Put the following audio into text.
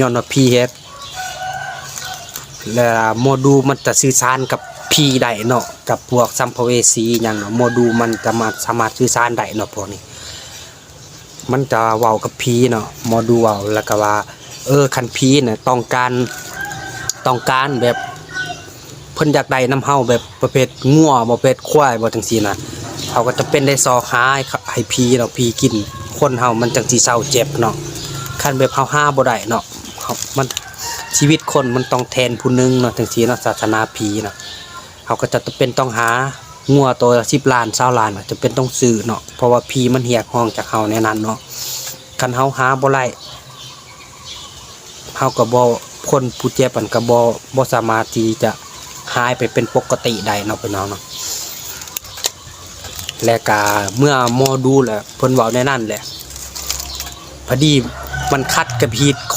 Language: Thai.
ย้อนว่าผีเฮ็ดแล้วโมดูมันจะสื่อสารกับผีได้เนาะกับพวกสัมภเวสีหยังเนาะโมดูมันจะมาสามารถสื่อสารได้เนาะพวกนี้ มันจะเว้ากับผีเนาะโมดูเว้าแล้วก็ว่า เออคันผีเน่ะต้องการต้องการแบบเพิ่นอยากได้น้ำเฮาแบบประเภทงัวบ่ประเภทควายบ่จังซี่นะเขาก็จะเป็นได้ซอกหาให้เขาให้ผีเนาะผีกิน คนเฮามันจังสิเศร้าเจ็บเนาะคันแบบเฮาห้าบ่ได้เนาะ เฮามันชีวิตคนมันต้องแทนผู้หนึงเนาะจังซี่เนาะศาสนาผีเนาะเขาก็จะเป็นต้องหางัวตัวละ10ล้าน20ล้านเนาะจะเป็นต้องซื้อเนาะเพราะว่าผีมันเรียกร้องจากเฮาในนั้นเนาะคันเฮาหาบ่ได้เฮาก็บ่คนผู้เจ็บมันก็บ่บ่สามาทีจะหายไปเป็นปกติได้เนาะพี่น้องเนาะและก็เมื่อมอดูแหละเพิ่นว้าในนั้นแหละพอดีมันคัดกับฮีตขอ